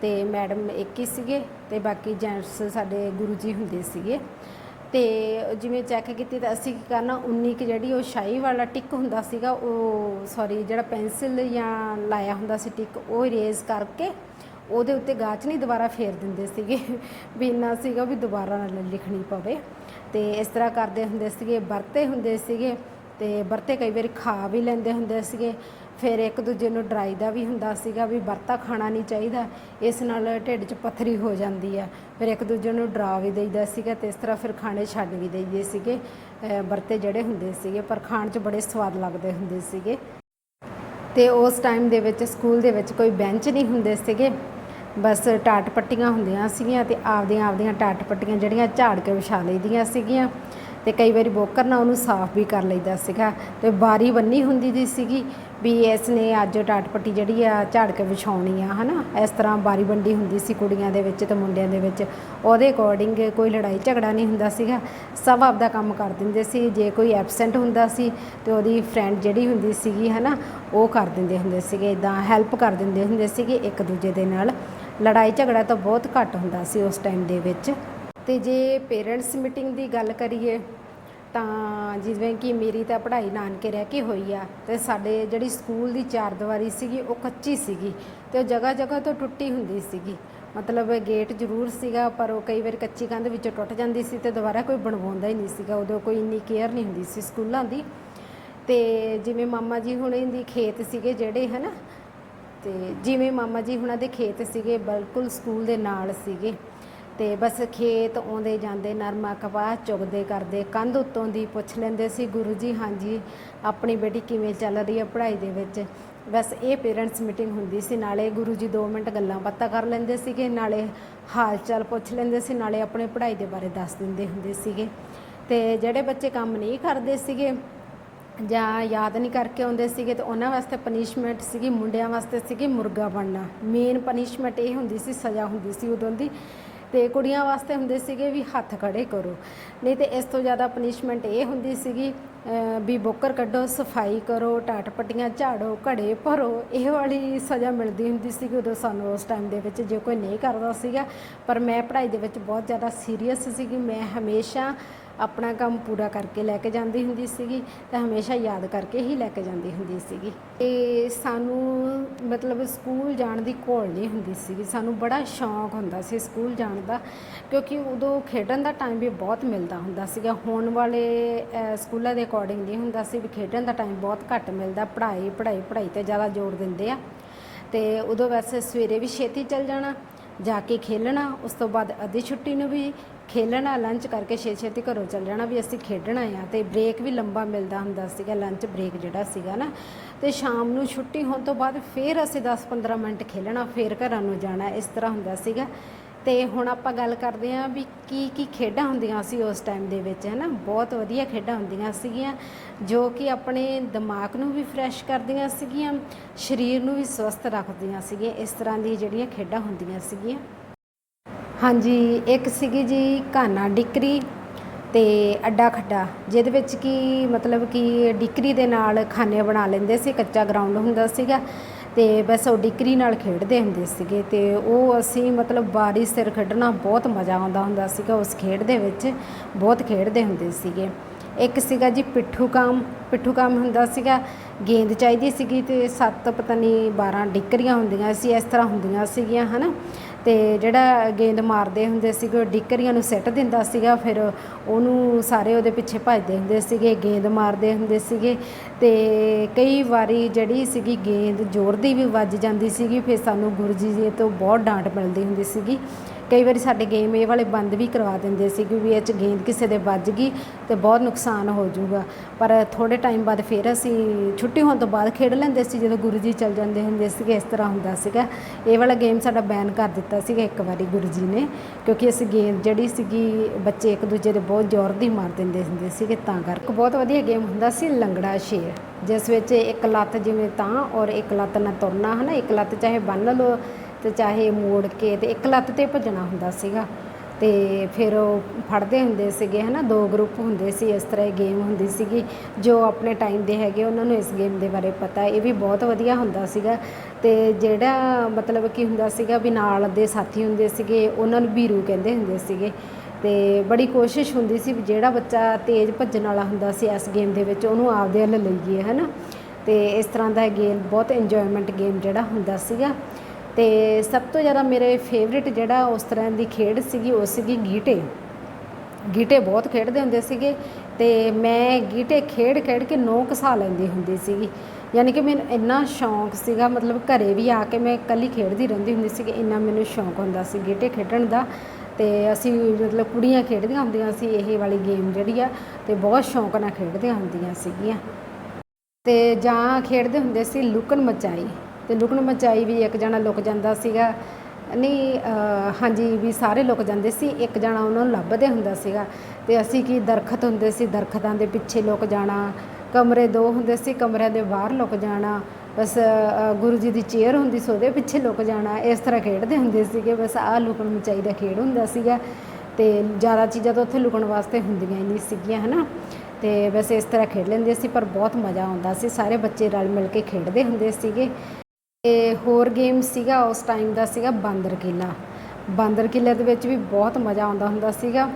ਤੇ ਮੈਡਮ ਇੱਕ ਹੀ ਸੀਗੇ ਤੇ ਬਾਕੀ ਜੈਂਟਸ ਸਾਡੇ ਗੁਰੂ ਜੀ ਹੁੰਦੇ ਸੀਗੇ ਤੇ ਜਿਵੇਂ ਚੈੱਕ ਕੀਤੀ ਤਾਂ ਅਸੀਂ ਕੀ ਕਰਨਾ 19 ਕਿ ਜਿਹੜੀ ਉਹ ਸ਼ਾਈ ਵਾਲਾ ਟਿਕ ਹੁੰਦਾ ਸੀਗਾ, ਉਹ ਸੌਰੀ ਜਿਹੜਾ ਪੈਨਸਿਲ ਜਾਂ ਲਾਇਆ ਹੁੰਦਾ ਸੀ ਟਿਕ ਉਹ ਇਰੇਜ਼ ਕਰਕੇ ਉਹਦੇ ਉੱਤੇ ਗਾਚ ਨਹੀਂ ਦੁਬਾਰਾ ਫੇਰ ਦਿੰਦੇ ਸੀਗੇ। ਵੀ ਇੰਨਾ ਸੀਗਾ ਵੀ ਦੁਬਾਰਾ ਨਾ ਲਿਖਣੀ ਪਵੇ। ਤੇ ਇਸ ਤਰ੍ਹਾਂ ਕਰਦੇ ਹੁੰਦੇ ਸੀਗੇ, ਵਰਤੇ ਹੁੰਦੇ ਸੀਗੇ ਤੇ ਵਰਤੇ ਕਈ ਵਾਰੀ ਖਾ ਵੀ ਲੈਂਦੇ ਹੁੰਦੇ ਸੀਗੇ। ਫਿਰ ਇੱਕ ਦੂਜੇ ਨੂੰ ਡਰਾਈਦਾ ਵੀ ਹੁੰਦਾ ਸੀਗਾ ਵੀ ਵਰਤਾ ਖਾਣਾ ਨਹੀਂ ਚਾਹੀਦਾ, ਇਸ ਨਾਲ ਢਿੱਡ 'ਚ ਪੱਥਰੀ ਹੋ ਜਾਂਦੀ ਆ। ਫਿਰ ਇੱਕ ਦੂਜੇ ਨੂੰ ਡਰਾ ਵੀ ਦਈਦਾ ਸੀਗਾ ਤੇ ਇਸ ਤਰ੍ਹਾਂ ਫਿਰ ਖਾਣੇ ਛੱਡ ਵੀ ਦੇਈਦੇ ਸੀਗੇ। ਵਰਤੇ ਜਿਹੜੇ ਹੁੰਦੇ ਸੀਗੇ, ਪਰ ਖਾਣ 'ਚ ਬੜੇ ਸਵਾਦ ਲੱਗਦੇ ਹੁੰਦੇ ਸੀਗੇ। ਤੇ ਉਸ ਟਾਈਮ ਦੇ ਵਿੱਚ ਸਕੂਲ ਦੇ ਵਿੱਚ ਕੋਈ ਬੈਂਚ ਨਹੀਂ ਹੁੰਦੇ ਸੀਗੇ। ਬਸ ਟਾਟ ਪੱਟੀਆਂ ਹੁੰਦੀਆਂ ਸੀਗੀਆਂ ਤੇ ਆਪਦੀਆਂ ਆਪਦੀਆਂ ਟਾਟ ਪੱਟੀਆਂ ਜਿਹੜੀਆਂ ਝਾੜ ਕੇ ਵਿਛਾ ਲਈਦੀਆਂ ਸੀਗੀਆਂ। ਤੇ ਕਈ ਵਾਰੀ ਬੋਕਰ ਨਾਲ ਉਹਨੂੰ ਸਾਫ਼ ਵੀ ਕਰ ਲਈਦਾ ਸੀਗਾ ਤੇ ਬਾਰੀ ਬੰਨੀ ਹੁੰਦੀ ਦੀ ਸੀਗੀ ਵੀ ਇਸ ਨੇ ਅੱਜ ਟਾਟ ਪੱਟੀ ਜਿਹੜੀ ਆ ਝਾੜ ਕੇ ਵਿਛਾਉਣੀ ਆ, ਹਨਾ? ਇਸ ਤਰ੍ਹਾਂ ਬਾਰੀ ਬੰਡੀ ਹੁੰਦੀ ਸੀ ਕੁੜੀਆਂ ਦੇ ਵਿੱਚ ਤੇ ਮੁੰਡਿਆਂ ਦੇ ਵਿੱਚ। ਉਹਦੇ ਅਕੋਰਡਿੰਗ ਕੋਈ ਲੜਾਈ ਝਗੜਾ ਨਹੀਂ ਹੁੰਦਾ ਸੀਗਾ। ਸਭ ਆਪਦਾ ਕੰਮ ਕਰ ਦਿੰਦੇ ਸੀ। ਜੇ ਕੋਈ ਐਬਸੈਂਟ ਹੁੰਦਾ ਸੀ ਤੇ ਉਹਦੀ ਫਰੈਂਡ ਜਿਹੜੀ ਹੁੰਦੀ ਸੀਗੀ, ਹਨਾ, ਉਹ ਕਰ ਦਿੰਦੇ ਹੁੰਦੇ ਸੀਗੇ। ਇਦਾਂ ਹੈਲਪ ਕਰ ਦਿੰਦੇ ਹੁੰਦੇ ਸੀਗੇ ਇੱਕ ਦੂਜੇ ਦੇ ਨਾਲ। ਲੜਾਈ ਝਗੜਾ ਤਾਂ ਬਹੁਤ ਘੱਟ ਹੁੰਦਾ ਸੀ ਉਸ ਟਾਈਮ ਦੇ ਵਿੱਚ। ਅਤੇ ਜੇ ਪੇਰੈਂਟਸ ਮੀਟਿੰਗ ਦੀ ਗੱਲ ਕਰੀਏ, ਤਾਂ ਜਿਵੇਂ ਕਿ ਮੇਰੀ ਤਾਂ ਪੜ੍ਹਾਈ ਨਾਨਕੇ ਰਹਿ ਕੇ ਹੋਈ ਆ, ਤੇ ਸਾਡੇ ਜਿਹੜੀ ਸਕੂਲ ਦੀ ਚਾਰ ਦੀਵਾਰੀ ਸੀਗੀ, ਉਹ ਕੱਚੀ ਸੀਗੀ ਤੇ ਉਹ ਜਗ੍ਹਾ ਜਗ੍ਹਾ ਤੋਂ ਟੁੱਟੀ ਹੁੰਦੀ ਸੀਗੀ। ਮਤਲਬ ਗੇਟ ਜ਼ਰੂਰ ਸੀਗਾ, ਪਰ ਉਹ ਕਈ ਵਾਰ ਕੱਚੀ ਕੰਧ ਵਿੱਚੋਂ ਟੁੱਟ ਜਾਂਦੀ ਸੀ ਤੇ ਦੁਬਾਰਾ ਕੋਈ ਬਣਵਾਉਂਦਾ ਹੀ ਨਹੀਂ ਸੀਗਾ। ਉਦੋਂ ਕੋਈ ਇੰਨੀ ਕੇਅਰ ਨਹੀਂ ਹੁੰਦੀ ਸੀ ਸਕੂਲਾਂ ਦੀ। ਤੇ ਜਿਵੇਂ ਮਾਮਾ ਜੀ ਹੁਣੇ ਦੀ ਖੇਤ ਸੀਗੇ ਜਿਹੜੇ, ਹਨਾ? ਤੇ ਜਿਵੇਂ ਮਾਮਾ ਜੀ ਹੁਣਾਂ ਦੇ ਖੇਤ ਸੀਗੇ, ਬਿਲਕੁਲ ਸਕੂਲ ਦੇ ਨਾਲ ਸੀਗੇ। ਤੇ ਬਸ ਖੇਤ ਆਉਂਦੇ ਜਾਂਦੇ ਨਰਮਾ ਕਪਾਹ ਚੁਗਦੇ ਕਰਦੇ ਕੰਧ ਉੱਤੋਂ ਦੀ ਪੁੱਛ ਲੈਂਦੇ ਸੀ, ਗੁਰੂ ਜੀ, ਹਾਂਜੀ, ਆਪਣੀ ਬੇਟੀ ਕਿਵੇਂ ਚੱਲ ਰਹੀ ਹੈ ਪੜ੍ਹਾਈ ਦੇ ਵਿੱਚ? ਬਸ ਇਹ ਪੇਰੈਂਟਸ ਮੀਟਿੰਗ ਹੁੰਦੀ ਸੀ, ਨਾਲੇ ਗੁਰੂ ਜੀ 2 ਮਿੰਟ ਗੱਲਾਂ ਬਾਤਾਂ ਕਰ ਲੈਂਦੇ ਸੀਗੇ, ਨਾਲੇ ਹਾਲ ਚਾਲ ਪੁੱਛ ਲੈਂਦੇ ਸੀ, ਨਾਲੇ ਆਪਣੇ ਪੜ੍ਹਾਈ ਦੇ ਬਾਰੇ ਦੱਸ ਦਿੰਦੇ ਹੁੰਦੇ ਸੀਗੇ। ਤੇ ਜਿਹੜੇ ਬੱਚੇ ਕੰਮ ਨਹੀਂ ਕਰਦੇ ਸੀਗੇ ਜਾਂ ਯਾਦ ਨਹੀਂ ਕਰਕੇ ਆਉਂਦੇ ਸੀਗੇ, ਤੇ ਉਹਨਾਂ ਵਾਸਤੇ ਪਨਿਸ਼ਮੈਂਟ ਸੀਗੀ, ਮੁੰਡਿਆਂ ਵਾਸਤੇ ਸੀਗੀ ਮੁਰਗਾ ਬਣਨਾ। ਮੇਨ ਪਨਿਸ਼ਮੈਂਟ ਇਹ ਹੁੰਦੀ ਸੀ, ਸਜ਼ਾ ਹੁੰਦੀ ਸੀ ਉਦੋਂ ਦੀ। ਤੇ ਕੁੜੀਆਂ ਵਾਸਤੇ ਹੁੰਦੇ ਸੀਗੇ ਵੀ ਹੱਥ ਖੜੇ ਕਰੋ। ਨਹੀਂ ਤੇ ਇਸ ਤੋਂ ਜ਼ਿਆਦਾ ਪਨਿਸ਼ਮੈਂਟ ਇਹ ਹੁੰਦੀ ਸੀਗੀ ਵੀ ਬੋਕਰ ਕੱਢੋ, ਸਫ਼ਾਈ ਕਰੋ, ਟਾਟ ਪੱਟੀਆਂ ਝਾੜੋ, ਘੜੇ ਭਰੋ, ਇਹ ਵਾਲੀ ਸਜ਼ਾ ਮਿਲਦੀ ਹੁੰਦੀ ਸੀਗੀ ਉਦੋਂ ਸਾਨੂੰ ਉਸ ਟਾਈਮ ਦੇ ਵਿੱਚ ਜੇ ਕੋਈ ਨਹੀਂ ਕਰਦਾ ਸੀਗਾ। ਪਰ ਮੈਂ ਪੜ੍ਹਾਈ ਦੇ ਵਿੱਚ ਬਹੁਤ ਜ਼ਿਆਦਾ ਸੀਰੀਅਸ ਸੀਗੀ। ਮੈਂ ਹਮੇਸ਼ਾ ਆਪਣਾ ਕੰਮ ਪੂਰਾ ਕਰਕੇ ਲੈ ਕੇ ਜਾਂਦੀ ਹੁੰਦੀ ਸੀਗੀ ਤੇ ਹਮੇਸ਼ਾ ਯਾਦ ਕਰਕੇ ਹੀ ਲੈ ਕੇ ਜਾਂਦੀ ਹੁੰਦੀ ਸੀਗੀ। ਤੇ ਸਾਨੂੰ ਮਤਲਬ ਸਕੂਲ ਜਾਣ ਦੀ ਘੋਲ ਨਹੀਂ ਹੁੰਦੀ ਸੀਗੀ। ਸਾਨੂੰ ਬੜਾ ਸ਼ੌਂਕ ਹੁੰਦਾ ਸੀ ਸਕੂਲ ਜਾਣ ਦਾ, ਕਿਉਂਕਿ ਉਦੋਂ ਖੇਡਣ ਦਾ ਟਾਈਮ ਵੀ ਬਹੁਤ ਮਿਲਦਾ ਹੁੰਦਾ ਸੀਗਾ। ਹੁਣ ਵਾਲੇ ਸਕੂਲਾਂ ਦੇ ਅਕੋਰਡਿੰਗ ਨਹੀਂ ਹੁੰਦਾ ਸੀ ਵੀ ਖੇਡਣ ਦਾ ਟਾਈਮ ਬਹੁਤ ਘੱਟ ਮਿਲਦਾ। ਪੜ੍ਹਾਈ ਪੜ੍ਹਾਈ ਪੜ੍ਹਾਈ ਤੇ ਜ਼ਿਆਦਾ ਜ਼ੋਰ ਦਿੰਦੇ ਆ। ਤੇ ਉਦੋਂ ਵੈਸੇ ਸਵੇਰੇ ਵੀ ਛੇਤੀ ਚੱਲ ਜਾਣਾ, ਜਾ ਕੇ ਖੇਲਣਾ, ਉਸ ਤੋਂ ਬਾਅਦ ਅੱਧੀ ਛੁੱਟੀ ਨੂੰ ਵੀ ਖੇਲਣਾ ਲੰਚ ਕਰਕੇ ਛੇ ਛੇਤੀ ਘਰੋਂ ਚੱਲ ਜਾਣਾ ਵੀ ਅਸੀਂ ਖੇਡਣਾ ਆ ਤੇ ਬ੍ਰੇਕ ਵੀ ਲੰਬਾ ਮਿਲਦਾ ਹੁੰਦਾ ਸੀਗਾ ਲੰਚ ਬ੍ਰੇਕ ਜਿਹੜਾ ਸੀਗਾ ਨਾ। ਤੇ ਸ਼ਾਮ ਨੂੰ ਛੁੱਟੀ ਹੋਣ ਤੋਂ ਬਾਅਦ ਫਿਰ ਅਸੀਂ 10-15 ਮਿੰਟ ਖੇਲਣਾ, ਫਿਰ ਘਰਾਂ ਨੂੰ ਜਾਣਾ, ਇਸ ਤਰ੍ਹਾਂ ਹੁੰਦਾ ਸੀਗਾ। ਤੇ ਹੁਣ ਆਪਾਂ ਗੱਲ ਕਰਦੇ ਹਾਂ ਵੀ ਕੀ ਕੀ ਖੇਡਾਂ ਹੁੰਦੀਆਂ ਸੀ ਉਸ ਟਾਈਮ ਦੇ ਵਿੱਚ ਹੈ ਨਾ ਬਹੁਤ ਵਧੀਆ ਖੇਡਾਂ ਹੁੰਦੀਆਂ ਸੀਗੀਆਂ, ਜੋ ਕਿ ਆਪਣੇ ਦਿਮਾਗ ਨੂੰ ਵੀ ਫਰੈਸ਼ ਕਰਦੀਆਂ ਸੀਗੀਆਂ, ਸਰੀਰ ਨੂੰ ਵੀ ਸਵਸਥ ਰੱਖਦੀਆਂ ਸੀਗੀਆਂ, ਇਸ ਤਰ੍ਹਾਂ ਦੀ ਜਿਹੜੀਆਂ ਖੇਡਾਂ ਹੁੰਦੀਆਂ ਸੀਗੀਆਂ। ਹਾਂਜੀ, ਇੱਕ ਸੀਗੀ ਜੀ ਘਾਨਾ ਡਿਕਰੀ ਤੇ ਅੱਡਾ ਖੱਡਾ, ਜਿਹਦੇ ਵਿੱਚ ਕੀ ਮਤਲਬ ਕਿ ਡਿਕਰੀ ਦੇ ਨਾਲ ਖਾਨੇ ਬਣਾ ਲੈਂਦੇ ਸੀ, ਕੱਚਾ ਗਰਾਊਂਡ ਹੁੰਦਾ ਸੀਗਾ ਤੇ ਬਸ ਉਹ ਡਿਕਰੀ ਨਾਲ ਖੇਡਦੇ ਹੁੰਦੇ ਸੀਗੇ ਤੇ ਉਹ ਅਸੀਂ ਮਤਲਬ ਬਾਰੀ ਸਿਰ ਖੇਡਣਾ ਬਹੁਤ ਮਜ਼ਾ ਆਉਂਦਾ ਹੁੰਦਾ ਸੀਗਾ, ਉਸ ਖੇਡ ਦੇ ਵਿੱਚ ਬਹੁਤ ਖੇਡਦੇ ਹੁੰਦੇ ਸੀਗੇ। ਇੱਕ ਸੀਗਾ ਜੀ ਪਿੱਠੂ ਕਾਮ ਪਿੱਠੂ ਕਾਮ ਹੁੰਦਾ ਸੀਗਾ, ਗੇਂਦ ਚਾਹੀਦੀ ਸੀਗੀ ਤੇ ਸੱਤ ਪਤਾ ਨਹੀਂ 12 ਡਿਕਰੀਆਂ ਹੁੰਦੀਆਂ ਸੀ, ਇਸ ਤਰ੍ਹਾਂ ਹੁੰਦੀਆਂ ਸੀਗੀਆਂ, ਹਨਾ? ਤੇ ਜਿਹੜਾ ਗੇਂਦ ਮਾਰਦੇ ਹੁੰਦੇ ਸੀਗੇ, ਉਹ ਡਿਕਰੀਆਂ ਨੂੰ ਸਿੱਟ ਦਿੰਦਾ ਸੀਗਾ, ਫਿਰ ਉਹਨੂੰ ਸਾਰੇ ਉਹਦੇ ਪਿੱਛੇ ਭੱਜਦੇ ਹੁੰਦੇ ਸੀਗੇ, ਗੇਂਦ ਮਾਰਦੇ ਹੁੰਦੇ ਸੀਗੇ ਤੇ ਕਈ ਵਾਰੀ ਜਿਹੜੀ ਸੀਗੀ ਗੇਂਦ ਜ਼ੋਰ ਦੀ ਵੀ ਵੱਜ ਜਾਂਦੀ ਸੀਗੀ, ਫਿਰ ਸਾਨੂੰ ਗੁਰੂ ਜੀ ਤੋਂ ਬਹੁਤ ਡਾਂਟ ਮਿਲਦੀ ਹੁੰਦੀ ਸੀਗੀ। ਕਈ ਵਾਰੀ ਸਾਡੇ ਗੇਮ ਇਹ ਵਾਲੇ ਬੰਦ ਵੀ ਕਰਵਾ ਦਿੰਦੇ ਸੀ ਕਿ ਵੀ ਇਹ 'ਚ ਗੇਂਦ ਕਿਸੇ ਦੇ ਵੱਜ ਗਈ ਤੇ ਬਹੁਤ ਨੁਕਸਾਨ ਹੋ ਜਾਊਗਾ। ਪਰ ਥੋੜੇ ਟਾਈਮ ਬਾਅਦ ਫਿਰ ਅਸੀਂ ਛੁੱਟੀ ਹੋਣ ਤੋਂ ਬਾਅਦ ਖੇਡ ਲੈਂਦੇ ਸੀ, ਜਦੋਂ ਗੁਰੂ ਜੀ ਚੱਲ ਜਾਂਦੇ ਹੁੰਦੇ ਸੀਗੇ, ਇਸ ਤਰ੍ਹਾਂ ਹੁੰਦਾ ਸੀਗਾ। ਇਹ ਵਾਲਾ ਗੇਮ ਸਾਡਾ ਬੈਨ ਕਰ ਦਿੱਤਾ ਸੀਗਾ ਇੱਕ ਵਾਰੀ ਗੁਰੂ ਜੀ ਨੇ, ਕਿਉਂਕਿ ਅਸੀਂ ਗੇਂਦ ਜਿਹੜੀ ਸੀਗੀ, ਬੱਚੇ ਇੱਕ ਦੂਜੇ ਦੇ ਬਹੁਤ ਜ਼ੋਰ ਦੀ ਮਾਰ ਦਿੰਦੇ ਹੁੰਦੇ ਸੀਗੇ, ਤਾਂ ਕਰਕੇ ਬਹੁਤ ਵਧੀਆ ਗੇਮ ਹੁੰਦਾ ਸੀ ਲੰਗੜਾ ਸ਼ੇਰ ਜਿਸ ਵਿੱਚ ਇੱਕ ਲੱਤ ਜਿਵੇਂ ਤਾਂ ਔਰ ਇੱਕ ਲੱਤ ਨਾਲ ਤੁਰਨਾ ਹਨਾ, ਇੱਕ ਲੱਤ ਚਾਹੇ ਬੰਨ ਲਓ ਤੇ ਚਾਹੇ ਮੋੜ ਕੇ ਤੇ ਇੱਕ ਲੱਤ ਤੇ ਭੱਜਣਾ ਹੁੰਦਾ ਸੀਗਾ। ਤੇ ਫਿਰ ਉਹ ਫੜਦੇ ਹੁੰਦੇ ਸੀਗੇ, ਹਨਾ, ਦੋ ਗਰੁੱਪ ਹੁੰਦੇ ਸੀ, ਇਸ ਤਰ੍ਹਾਂ ਇਹ ਗੇਮ ਹੁੰਦੀ ਸੀਗੀ, ਜੋ ਆਪਣੇ ਟਾਈਮ ਦੇ ਹੈਗੇ, ਉਹਨਾਂ ਨੂੰ ਇਸ ਗੇਮ ਦੇ ਬਾਰੇ ਪਤਾ, ਇਹ ਵੀ ਬਹੁਤ ਵਧੀਆ ਹੁੰਦਾ ਸੀਗਾ। ਤੇ ਜਿਹੜਾ ਮਤਲਬ ਕੀ ਹੁੰਦਾ ਸੀਗਾ ਵੀ ਨਾਲ ਦੇ ਸਾਥੀ ਹੁੰਦੇ ਸੀਗੇ, ਉਹਨਾਂ ਨੂੰ ਵੀਰੂ ਕਹਿੰਦੇ ਹੁੰਦੇ ਸੀਗੇ। ਤੇ ਬੜੀ ਕੋਸ਼ਿਸ਼ ਹੁੰਦੀ ਸੀ ਵੀ ਜਿਹੜਾ ਬੱਚਾ ਤੇਜ਼ ਭੱਜਣ ਵਾਲਾ ਹੁੰਦਾ ਸੀ ਇਸ ਗੇਮ ਦੇ ਵਿੱਚ, ਉਹਨੂੰ ਆਪਦੇ ਵੱਲ ਲਈਏ, ਹਨਾ। ਤੇ ਇਸ ਤਰ੍ਹਾਂ ਦਾ ਗੇਮ, ਬਹੁਤ ਇੰਜੋਇਮੈਂਟ ਗੇਮ ਜਿਹੜਾ ਹੁੰਦਾ ਸੀਗਾ। ਤੇ ਸਭ ਤੋਂ ਜ਼ਿਆਦਾ ਮੇਰੇ ਫੇਵਰਿਟ ਜਿਹੜਾ ਉਸ ਤਰ੍ਹਾਂ ਦੀ ਖੇਡ ਸੀਗੀ, ਉਹ ਸੀਗੀ ਗੀਟੇ। ਗੀਟੇ ਬਹੁਤ ਖੇਡਦੇ ਹੁੰਦੇ ਸੀਗੇ ਤੇ ਮੈਂ ਗੀਟੇ ਖੇਡ ਖੇਡ ਕੇ ਨੌ ਕਸਾ ਲੈਂਦੀ ਹੁੰਦੀ ਸੀਗੀ। ਯਾਨੀ ਕਿ ਮੈਨੂੰ ਇੰਨਾ ਸ਼ੌਂਕ ਸੀਗਾ, ਮਤਲਬ ਘਰੇ ਵੀ ਆ ਕੇ ਮੈਂ ਇਕੱਲੀ ਖੇਡਦੀ ਰਹਿੰਦੀ ਹੁੰਦੀ ਸੀ ਕਿ ਇੰਨਾ ਮੈਨੂੰ ਸ਼ੌਂਕ ਹੁੰਦਾ ਸੀ ਗੀਟੇ ਖੇਡਣ ਦਾ। ਤੇ ਅਸੀਂ ਮਤਲਬ ਕੁੜੀਆਂ ਖੇਡਦੀਆਂ ਹੁੰਦੀਆਂ ਸੀ, ਇਹ ਵਾਲੀ ਗੇਮ ਜਿਹੜੀ ਆ, ਤੇ ਬਹੁਤ ਸ਼ੌਂਕ ਨਾਲ ਖੇਡਦੀਆਂ ਹੁੰਦੀਆਂ ਸੀਗੀਆਂ। ਤੇ ਜਾਂ ਖੇਡਦੇ ਹੁੰਦੇ ਸੀ ਲੁਕਣ ਮਚਾਈ। ਤੇ ਲੁਕਣ ਮਚਾਈ ਵੀ ਇੱਕ ਜਣਾ ਲੁਕ ਜਾਂਦਾ ਸੀਗਾ। ਨਹੀਂ ਹਾਂਜੀ ਵੀ ਸਾਰੇ ਲੁਕ ਜਾਂਦੇ ਸੀ, ਇੱਕ ਜਣਾ ਉਹਨਾਂ ਨੂੰ ਲੱਭਦੇ ਹੁੰਦਾ ਸੀਗਾ। ਤੇ ਅਸੀਂ ਕੀ ਦਰਖਤ ਹੁੰਦੇ ਸੀ, ਦਰਖਤਾਂ ਦੇ ਪਿੱਛੇ ਲੁਕ ਜਾਣਾ, ਕਮਰੇ ਦੋ ਹੁੰਦੇ ਸੀ, ਕਮਰਿਆਂ ਦੇ ਬਾਹਰ ਲੁਕ ਜਾਣਾ, ਬਸ ਗੁਰੂ ਜੀ ਦੀ ਚੇਅਰ ਹੁੰਦੀ ਸੀ, ਉਹਦੇ ਪਿੱਛੇ ਲੁਕ ਜਾਣਾ, ਇਸ ਤਰ੍ਹਾਂ ਖੇਡਦੇ ਹੁੰਦੇ ਸੀਗੇ, ਬਸ ਆਹ ਲੁਕਣ ਮਚਾਈ ਦਾ ਖੇਡ ਹੁੰਦਾ ਸੀਗਾ। ਤੇ ਜ਼ਿਆਦਾ ਚੀਜ਼ਾਂ ਤਾਂ ਉੱਥੇ ਲੁਕਣ ਵਾਸਤੇ ਹੁੰਦੀਆਂ ਹੀ ਨਹੀਂ ਸੀਗੀਆਂ, ਹਨਾ। ਤੇ ਬਸ ਇਸ ਤਰ੍ਹਾਂ ਖੇਡ ਲੈਂਦੇ ਸੀ, ਪਰ ਬਹੁਤ ਮਜ਼ਾ ਆਉਂਦਾ ਸੀ। ਸਾਰੇ ਬੱਚੇ ਰਲ ਮਿਲ ਕੇ ਖੇਡਦੇ ਹੁੰਦੇ ਸੀਗੇ। ਤੇ ਹੋਰ ਗੇਮ ਸੀਗਾ, ਉਸ ਟਾਈਮ ਦਾ ਸੀਗਾ ਬਾਂਦਰ ਕਿਲਾ ਬਾਂਦਰ ਕਿਲੇ ਦੇ ਵਿੱਚ ਵੀ ਬਹੁਤ ਮਜ਼ਾ ਆਉਂਦਾ ਹੁੰਦਾ ਸੀਗਾ।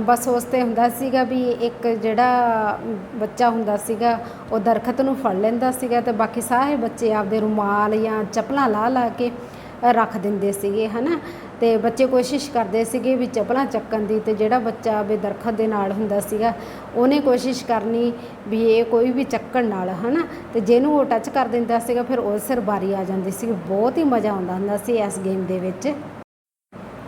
ਬਸ ਉਸ ਤੇ ਹੁੰਦਾ ਸੀਗਾ ਵੀ ਇੱਕ ਜਿਹੜਾ ਬੱਚਾ ਹੁੰਦਾ ਸੀਗਾ, ਉਹ ਦਰਖਤ ਨੂੰ ਫੜ ਲੈਂਦਾ ਸੀਗਾ ਤੇ ਬਾਕੀ ਸਾਰੇ ਬੱਚੇ ਆਪਦੇ ਰੁਮਾਲ ਜਾਂ ਚੱਪਲਾਂ ਲਾ ਲਾ ਕੇ ਰੱਖ ਦਿੰਦੇ ਸੀਗੇ, ਹਨਾ? ਤੇ ਬੱਚੇ ਕੋਸ਼ਿਸ਼ ਕਰਦੇ ਸੀਗੇ ਵੀ ਚੱਪਲਾਂ ਚੱਕਣ ਦੀ ਤੇ ਜਿਹੜਾ ਬੱਚਾ ਵੀ ਦਰਖਤ ਦੇ ਨਾਲ ਹੁੰਦਾ ਸੀਗਾ ਉਹਨੇ ਕੋਸ਼ਿਸ਼ ਕਰਨੀ ਵੀ ਇਹ ਕੋਈ ਵੀ ਚੱਕਣ ਨਾਲ, ਹਨਾ? ਤੇ ਜਿਹਨੂੰ ਉਹ ਟੱਚ ਕਰ ਦਿੰਦਾ ਸੀਗਾ, ਫਿਰ ਉਸ ਸਿਰ ਬਾਰੀ ਆ ਜਾਂਦੀ ਸੀ ਬਹੁਤ ਹੀ ਮਜ਼ਾ ਆਉਂਦਾ ਹੁੰਦਾ ਸੀ ਇਸ ਗੇਮ ਦੇ ਵਿੱਚ।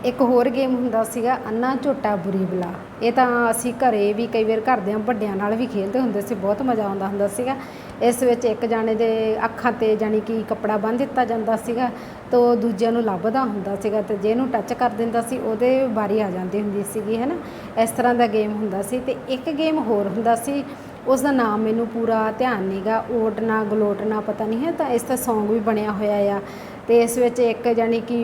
ਇੱਕ ਹੋਰ ਗੇਮ ਹੁੰਦਾ ਸੀਗਾ, ਅੰਨਾ ਝੋਟਾ ਬੁਰੀ ਬਲਾ। ਇਹ ਤਾਂ ਅਸੀਂ ਘਰੇ ਵੀ ਕਈ ਵਾਰ ਘਰਦਿਆਂ ਵੱਡਿਆਂ ਨਾਲ ਵੀ ਖੇਡਦੇ ਹੁੰਦੇ ਸੀ, ਬਹੁਤ ਮਜ਼ਾ ਆਉਂਦਾ ਹੁੰਦਾ ਸੀਗਾ। ਇਸ ਵਿੱਚ ਇੱਕ ਜਾਣੇ ਦੇ ਅੱਖਾਂ ਤੇ ਜਾਣੀ ਕਿ ਕੱਪੜਾ ਬੰਨ੍ਹ ਦਿੱਤਾ ਜਾਂਦਾ ਸੀਗਾ ਤਾਂ ਉਹ ਦੂਜਿਆਂ ਨੂੰ ਲੱਭਦਾ ਹੁੰਦਾ ਸੀਗਾ ਤੇ ਜਿਹਨੂੰ ਟੱਚ ਕਰ ਦਿੰਦਾ ਸੀ, ਉਹਦੇ ਵਾਰੀ ਆ ਜਾਂਦੀ ਹੁੰਦੀ ਸੀਗੀ ਹੈ ਨਾ ਇਸ ਤਰ੍ਹਾਂ ਦਾ ਗੇਮ ਹੁੰਦਾ ਸੀ ਤੇ ਇੱਕ ਗੇਮ ਹੋਰ ਹੁੰਦਾ ਸੀ ਉਸ ਦਾ ਨਾਮ ਮੈਨੂੰ ਪੂਰਾ ਧਿਆਨ ਨਹੀਂਗਾ ਓਟਨਾ ਗਲੋਟਨਾ ਪਤਾ ਨਹੀਂ ਹੈ ਤਾਂ ਇਸ ਦਾ Song ਵੀ ਬਣਿਆ ਹੋਇਆ ਆ। ਤੇ ਇਸ ਵਿੱਚ ਇੱਕ ਜਾਨੀ ਕਿ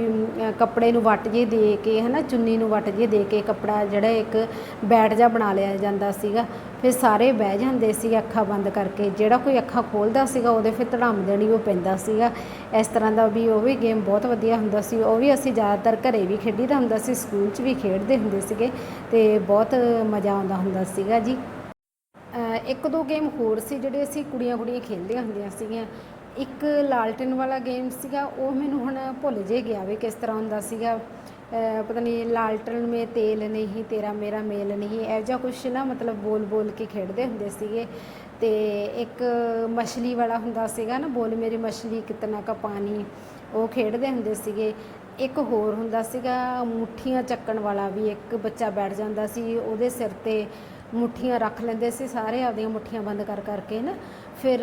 ਕੱਪੜੇ ਨੂੰ ਵੱਟ ਜੇ ਦੇ ਕੇ, ਹਨਾ, ਚੁੰਨੀ ਨੂੰ ਵੱਟ ਜੇ ਦੇ ਕੇ ਕੱਪੜਾ ਜਿਹੜਾ ਇੱਕ ਬੈਟ ਜਾ ਬਣਾ ਲਿਆ ਜਾਂਦਾ ਸੀਗਾ। ਫਿਰ ਸਾਰੇ ਬਹਿ ਜਾਂਦੇ ਸੀ ਅੱਖਾਂ ਬੰਦ ਕਰਕੇ। ਜਿਹੜਾ ਕੋਈ ਅੱਖਾਂ ਖੋਲਦਾ ਸੀਗਾ, ਉਹਦੇ ਫਿਰ ਧੜਾਮ ਦੇਣੀ ਉਹ ਪੈਂਦਾ ਸੀਗਾ। ਇਸ ਤਰ੍ਹਾਂ ਦਾ ਵੀ ਉਹ ਵੀ ਗੇਮ ਬਹੁਤ ਵਧੀਆ ਹੁੰਦਾ ਸੀ। ਉਹ ਵੀ ਅਸੀਂ ਜ਼ਿਆਦਾਤਰ ਘਰੇ ਵੀ ਖੇਡੀਦਾ ਹੁੰਦਾ ਸੀ, ਸਕੂਲ 'ਚ ਵੀ ਖੇਡਦੇ ਹੁੰਦੇ ਸੀਗੇ ਤੇ ਬਹੁਤ ਮਜ਼ਾ ਆਉਂਦਾ ਹੁੰਦਾ ਸੀਗਾ ਜੀ। ਇੱਕ ਦੋ ਗੇਮ ਹੋਰ ਸੀ ਜਿਹੜੇ ਅਸੀਂ ਕੁੜੀਆਂ ਕੁੜੀਆਂ ਖੇਡਦੀਆਂ ਹੁੰਦੀਆਂ ਸੀਗੀਆਂ। ਇੱਕ ਲਾਲਟਨ ਵਾਲਾ ਗੇਮ ਸੀਗਾ, ਉਹ ਮੈਨੂੰ ਹੁਣ ਭੁੱਲ ਜੇ ਗਿਆ ਵੀ ਕਿਸ ਤਰ੍ਹਾਂ ਹੁੰਦਾ ਸੀਗਾ। ਪਤਾ ਨਹੀਂ ਲਾਲਟਨ ਮੇ ਤੇਲ ਨਹੀਂ, ਤੇਰਾ ਮੇਰਾ ਮੇਲ ਨਹੀਂ, ਇਹੋ ਜਿਹਾ ਕੁਛ ਨਾ ਮਤਲਬ ਬੋਲ ਬੋਲ ਕੇ ਖੇਡਦੇ ਹੁੰਦੇ ਸੀਗੇ। ਤੇ ਇੱਕ ਮਛਲੀ ਵਾਲਾ ਹੁੰਦਾ ਸੀਗਾ ਨਾ, ਬੋਲ ਮੇਰੀ ਮਛਲੀ ਕਿਤਨਾ ਕਾ ਪਾਣੀ, ਉਹ ਖੇਡਦੇ ਹੁੰਦੇ ਸੀਗੇ। ਇੱਕ ਹੋਰ ਹੁੰਦਾ ਸੀਗਾ, ਮੁੱਠੀਆਂ ਚੱਕਣ ਵਾਲਾ ਵੀ ਇੱਕ ਬੱਚਾ ਬੈਠ ਜਾਂਦਾ ਸੀ, ਉਹਦੇ ਸਿਰ ਤੇ ਮੁੱਠੀਆਂ ਰੱਖ ਲੈਂਦੇ ਸੀ, ਸਾਰੇ ਆਪਦੀਆਂ ਮੁੱਠੀਆਂ ਬੰਦ ਕਰ ਕਰਕੇ ਨਾ। ਫਿਰ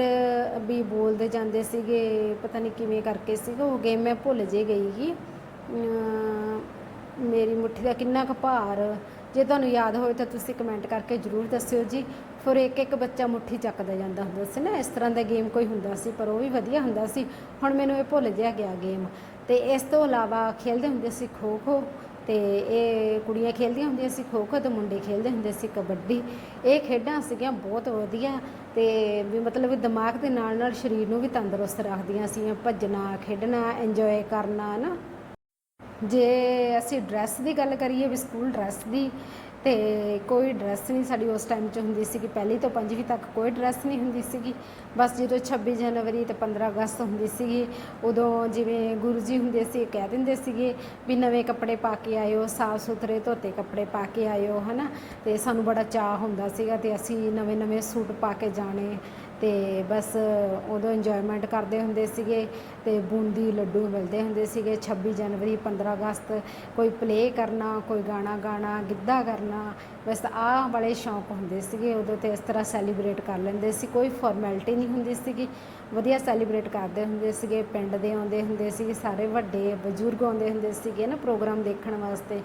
ਵੀ ਬੋਲਦੇ ਜਾਂਦੇ ਸੀਗੇ, ਪਤਾ ਨਹੀਂ ਕਿਵੇਂ ਕਰਕੇ ਸੀਗਾ, ਉਹ ਗੇਮ ਮੈਂ ਭੁੱਲ ਜੇ ਗਈ ਸੀ। ਮੇਰੀ ਮੁੱਠੀ ਦਾ ਕਿੰਨਾ ਕੁ ਭਾਰ। ਜੇ ਤੁਹਾਨੂੰ ਯਾਦ ਹੋਵੇ ਤਾਂ ਤੁਸੀਂ ਕਮੈਂਟ ਕਰਕੇ ਜਰੂਰ ਦੱਸਿਓ ਜੀ। ਫਿਰ ਇੱਕ ਇੱਕ ਬੱਚਾ ਮੁੱਠੀ ਚੱਕਦਾ ਜਾਂਦਾ ਹੁੰਦਾ ਸੀ ਨਾ, ਇਸ ਤਰ੍ਹਾਂ ਦਾ ਗੇਮ ਕੋਈ ਹੁੰਦਾ ਸੀ, ਪਰ ਉਹ ਵੀ ਵਧੀਆ ਹੁੰਦਾ ਸੀ। ਹੁਣ ਮੈਨੂੰ ਇਹ ਭੁੱਲ ਜਿਹਾ ਗਿਆ ਗੇਮ ਤੇ ਇਸ ਤੋਂ ਇਲਾਵਾ ਖੇਡਦੇ ਹੁੰਦੇ ਸੀ ਖੋ ਖੋ ਤੇ ਇਹ ਕੁੜੀਆਂ ਖੇਲਦੀਆਂ ਹੁੰਦੀਆਂ ਸੀ ਖੋ ਖੋ ਤੇ ਮੁੰਡੇ ਖੇਲਦੇ ਹੁੰਦੇ ਸੀ ਕਬੱਡੀ। ਇਹ ਖੇਡਾਂ ਸੀਗੀਆਂ ਬਹੁਤ ਵਧੀਆ ਤੇ ਵੀ ਮਤਲਬ ਦਿਮਾਗ ਦੇ ਨਾਲ ਨਾਲ ਸਰੀਰ ਨੂੰ ਵੀ ਤੰਦਰੁਸਤ ਰੱਖਦੀਆਂ ਸੀ ਭੱਜਣਾ, ਖੇਡਣਾ ਇੰਜੋਏ ਕਰਨਾ ਨਾ ਜੇ ਅਸੀਂ ਡਰੈਸ ਦੀ ਗੱਲ ਕਰੀਏ ਵੀ ਸਕੂਲ ਡਰੈਸ ਦੀ ਤੇ ਕੋਈ ਡਰੈਸ ਨਹੀਂ ਸਾਡੀ ਉਸ ਟਾਈਮ 'ਚ ਹੁੰਦੀ ਸੀਗੀ। ਪਹਿਲੀ ਤੋਂ ਪੰਜਵੀਂ ਤੱਕ ਕੋਈ ਡਰੈਸ ਨਹੀਂ ਹੁੰਦੀ ਸੀਗੀ। ਬਸ ਜਦੋਂ 26 ਜਨਵਰੀ ਤੇ 15 ਅਗਸਤ ਹੁੰਦੀ ਸੀਗੀ, ਉਦੋਂ ਜਿਵੇਂ ਗੁਰੂ ਜੀ ਹੁੰਦੇ ਸੀ ਕਹਿ ਦਿੰਦੇ ਸੀਗੇ ਵੀ ਨਵੇਂ ਕੱਪੜੇ ਪਾ ਕੇ ਆਇਓ, ਸਾਫ਼ ਸੁਥਰੇ ਧੋਤੇ ਕੱਪੜੇ ਪਾ ਕੇ ਆਇਓ, ਹਨਾ? ਤੇ ਸਾਨੂੰ ਬੜਾ ਚਾਹ ਹੁੰਦਾ ਸੀਗਾ ਤੇ ਅਸੀਂ ਨਵੇਂ ਨਵੇਂ ਸੂਟ ਪਾ ਕੇ ਜਾਣੇ। ਤੇ ਬਸ ਉਦੋਂ ਇੰਜੋਇਮੈਂਟ ਕਰਦੇ ਹੁੰਦੇ ਸੀਗੇ ਤੇ ਬੂੰਦੀ ਲੱਡੂ ਮਿਲਦੇ ਹੁੰਦੇ ਸੀਗੇ 26 ਜਨਵਰੀ 15 ਅਗਸਤ। ਕੋਈ ਪਲੇ ਕਰਨਾ, ਕੋਈ ਗਾਣਾ ਗਾਣਾ, ਗਿੱਧਾ ਕਰਨਾ, ਬਸ ਆਹ ਵਾਲੇ ਸ਼ੌਂਕ ਹੁੰਦੇ ਸੀਗੇ। ਉਦੋਂ ਤੇ ਇਸ ਤਰ੍ਹਾਂ ਸੈਲੀਬ੍ਰੇਟ ਕਰ ਲੈਂਦੇ ਸੀ। ਕੋਈ ਫਾਰਮੈਲਿਟੀ ਨਹੀਂ ਹੁੰਦੀ ਸੀਗੀ। ਵਧੀਆ ਸੈਲੀਬ੍ਰੇਟ ਕਰਦੇ ਹੁੰਦੇ ਸੀਗੇ। ਪਿੰਡ ਦੇ ਆਉਂਦੇ ਹੁੰਦੇ ਸੀ ਸਾਰੇ ਵੱਡੇ ਬਜ਼ੁਰਗ ਆਉਂਦੇ ਹੁੰਦੇ ਸੀਗੇ ਨਾ ਪ੍ਰੋਗਰਾਮ ਦੇਖਣ ਵਾਸਤੇ।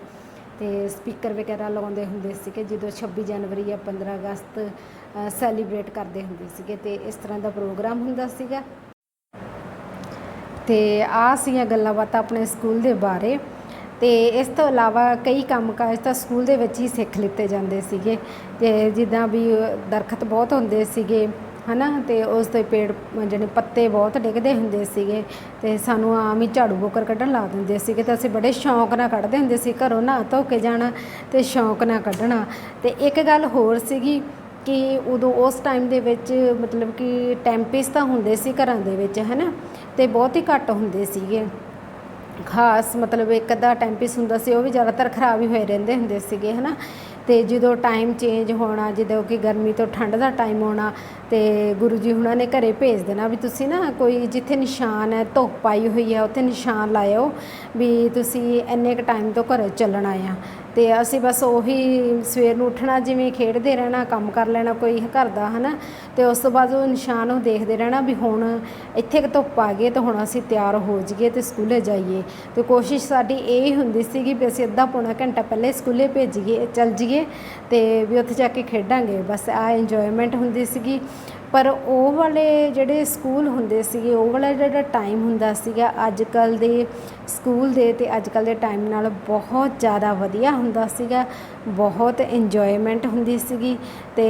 ਤੇ ਸਪੀਕਰ ਵਗੈਰਾ ਲਗਾਉਂਦੇ ਹੁੰਦੇ ਸੀਗੇ। ਜਦੋਂ 26 ਜਨਵਰੀ ਜਾਂ 15 ਅਗਸਤ ਸੈਲੀਬ੍ਰੇਟ ਕਰਦੇ ਹੁੰਦੇ ਸੀਗੇ ਤੇ ਇਸ ਤਰ੍ਹਾਂ ਦਾ ਪ੍ਰੋਗਰਾਮ ਹੁੰਦਾ ਸੀਗਾ। ਤੇ ਆ ਸੀਗੀਆਂ ਗੱਲਾਂ ਬਾਤਾਂ ਆਪਣੇ ਸਕੂਲ ਦੇ ਬਾਰੇ। ਤੇ ਇਸ ਤੋਂ ਇਲਾਵਾ ਕਈ ਕੰਮਕਾਜ ਤਾਂ ਸਕੂਲ ਦੇ ਵਿੱਚ ਹੀ ਸਿੱਖ ਲਿੱਤੇ ਜਾਂਦੇ ਸੀਗੇ। ਤੇ ਜਿੱਦਾਂ ਵੀ ਦਰਖਤ ਬਹੁਤ ਹੁੰਦੇ ਸੀਗੇ, ਹਨਾ, ਤੇ ਉਸ ਦੇ ਪੇੜ, ਜਿਹੜੇ ਪੱਤੇ ਬਹੁਤ ਡਿੱਗਦੇ ਹੁੰਦੇ ਸੀਗੇ। ਤੇ ਸਾਨੂੰ ਆਮ ਹੀ ਝਾੜੂ ਬੋਕਰ ਕੱਢਣ ਲਾ ਦਿੰਦੇ ਸੀਗੇ ਤੇ ਅਸੀਂ ਬੜੇ ਸ਼ੌਂਕ ਨਾਲ ਕੱਢਦੇ ਹੁੰਦੇ ਸੀ, ਘਰੋਂ ਨਾ ਧੋ ਕੇ ਜਾਣਾ ਤੇ ਸ਼ੌਂਕ ਨਾਲ ਕੱਢਣਾ। ਤੇ ਇੱਕ ਗੱਲ ਹੋਰ ਸੀਗੀ ਕਿ ਉਦੋਂ ਉਸ ਟਾਈਮ ਦੇ ਵਿੱਚ ਮਤਲਬ ਕਿ ਟੈਂਪੇਸ ਤਾਂ ਹੁੰਦੇ ਸੀ ਘਰਾਂ ਦੇ ਵਿੱਚ, ਹਨਾ? ਤੇ ਬਹੁਤ ਹੀ ਘੱਟ ਹੁੰਦੇ ਸੀਗੇ। ਖਾਸ ਮਤਲਬ ਇੱਕ ਅੱਧਾ ਟੈਂਪਿਸ ਹੁੰਦਾ ਸੀ, ਉਹ ਵੀ ਜ਼ਿਆਦਾਤਰ ਖਰਾਬ ਹੀ ਹੋਏ ਰਹਿੰਦੇ ਹੁੰਦੇ ਸੀਗੇ, ਹਨਾ? ਤੇ ਜਦੋਂ ਟਾਈਮ ਚੇਂਜ ਹੋਣਾ, ਜਦੋਂ ਕਿ ਗਰਮੀ ਤੋਂ ਠੰਡ ਦਾ ਟਾਈਮ ਆਉਣਾ ਤੇ ਗੁਰੂ ਜੀ ਹੁਣਾਂ ਨੇ ਘਰੇ ਭੇਜ ਦੇਣਾ ਵੀ ਤੁਸੀਂ ਨਾ ਕੋਈ ਜਿੱਥੇ ਨਿਸ਼ਾਨ ਹੈ, ਧੁੱਪ ਆਈ ਹੋਈ ਹੈ, ਉੱਥੇ ਨਿਸ਼ਾਨ ਲਾਇਓ ਵੀ ਤੁਸੀਂ ਇੰਨੇ ਕ ਟਾਈਮ ਤੋਂ ਘਰੇ ਚੱਲਣਾ ਆ। ਤੇ ਅਸੀਂ ਬਸ ਉਹੀ ਸਵੇਰ ਨੂੰ ਉੱਠਣਾ, ਜਿਵੇਂ ਖੇਡਦੇ ਰਹਿਣਾ, ਕੰਮ ਕਰ ਲੈਣਾ ਕੋਈ ਘਰ ਦਾ, ਹਨਾ? ਤੇ ਉਸ ਤੋਂ ਬਾਅਦ ਉਹ ਨਿਸ਼ਾਨ ਉਹ ਦੇਖਦੇ ਰਹਿਣਾ ਵੀ ਹੁਣ ਇੱਥੇ ਕਿ ਧੁੱਪ ਆ ਗਈ ਤੇ ਹੁਣ ਅਸੀਂ ਤਿਆਰ ਹੋ ਜਾਈਏ ਤੇ ਸਕੂਲੇ ਜਾਈਏ। ਤੇ ਕੋਸ਼ਿਸ਼ ਸਾਡੀ ਇਹ ਹੁੰਦੀ ਸੀਗੀ ਵੀ ਅਸੀਂ ਅੱਧਾ ਪੌਣਾ ਘੰਟਾ ਪਹਿਲੇ ਸਕੂਲੇ ਭੇਜੀਏ, ਚੱਲ ਜਾਈਏ ਤੇ ਵੀ ਉੱਥੇ ਜਾ ਕੇ ਖੇਡਾਂਗੇ। ਬਸ ਆ ਇੰਜੋਇਮੈਂਟ ਹੁੰਦੀ ਸੀਗੀ। ਪਰ ਉਹ ਵਾਲੇ ਜਿਹੜੇ ਸਕੂਲ ਹੁੰਦੇ ਸੀਗੇ, ਉਹ ਵਾਲਾ ਜਿਹੜਾ ਟਾਈਮ ਹੁੰਦਾ ਸੀਗਾ ਅੱਜ ਕੱਲ ਦੇ ਸਕੂਲ ਦੇ ਤੇ ਅੱਜ ਕੱਲ ਦੇ ਟਾਈਮ ਨਾਲ ਬਹੁਤ ਜ਼ਿਆਦਾ ਵਧੀਆ ਹੁੰਦਾ ਸੀਗਾ। ਬਹੁਤ ਇੰਜੋਇਮੈਂਟ ਹੁੰਦੀ ਸੀਗੀ ਤੇ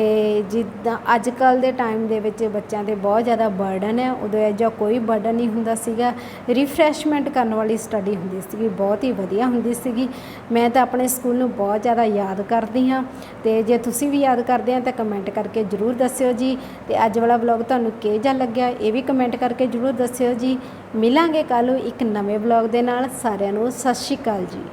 ਜਿੱਦਾਂ ਅੱਜ ਕੱਲ ਦੇ ਟਾਈਮ ਦੇ ਵਿੱਚ ਬੱਚਿਆਂ ਤੇ ਬਹੁਤ ਜ਼ਿਆਦਾ ਬਰਡਨ ਹੈ। ਉਦੋਂ ਇਹ ਜਿਹਾ ਕੋਈ ਬਰਡਨ ਨਹੀਂ ਹੁੰਦਾ ਸੀਗਾ। ਰਿਫਰੈਸ਼ਮੈਂਟ ਕਰਨ ਵਾਲੀ ਸਟੱਡੀ ਹੁੰਦੀ ਸੀਗੀ, ਬਹੁਤ ਹੀ ਵਧੀਆ ਹੁੰਦੀ ਸੀਗੀ। ਮੈਂ ਤਾਂ ਆਪਣੇ ਸਕੂਲ ਨੂੰ ਬਹੁਤ ਜ਼ਿਆਦਾ ਯਾਦ ਕਰਦੀ ਹਾਂ ਤੇ ਜੇ ਤੁਸੀਂ ਵੀ ਯਾਦ ਕਰਦੇ ਆ ਤਾਂ ਕਮੈਂਟ ਕਰਕੇ ਜਰੂਰ ਦੱਸਿਓ ਜੀ। ਤੇ ਅੱਜ ਵਾਲਾ ਵਲੌਗ ਤੁਹਾਨੂੰ ਕਿਹੋ ਜਿਹਾ ਲੱਗਿਆ ਇਹ ਵੀ ਕਮੈਂਟ ਕਰਕੇ ਜਰੂਰ ਦੱਸਿਓ ਜੀ। ਮਿਲਾਂਗੇ ਕੱਲ੍ਹ ਇੱਕ ਨਵੇਂ ਵਲੌਗ ਦੇ ਨਾਲ। ਸਾਰਿਆਂ ਨੂੰ ਸਤਿ ਸ਼੍ਰੀ ਅਕਾਲ ਜੀ।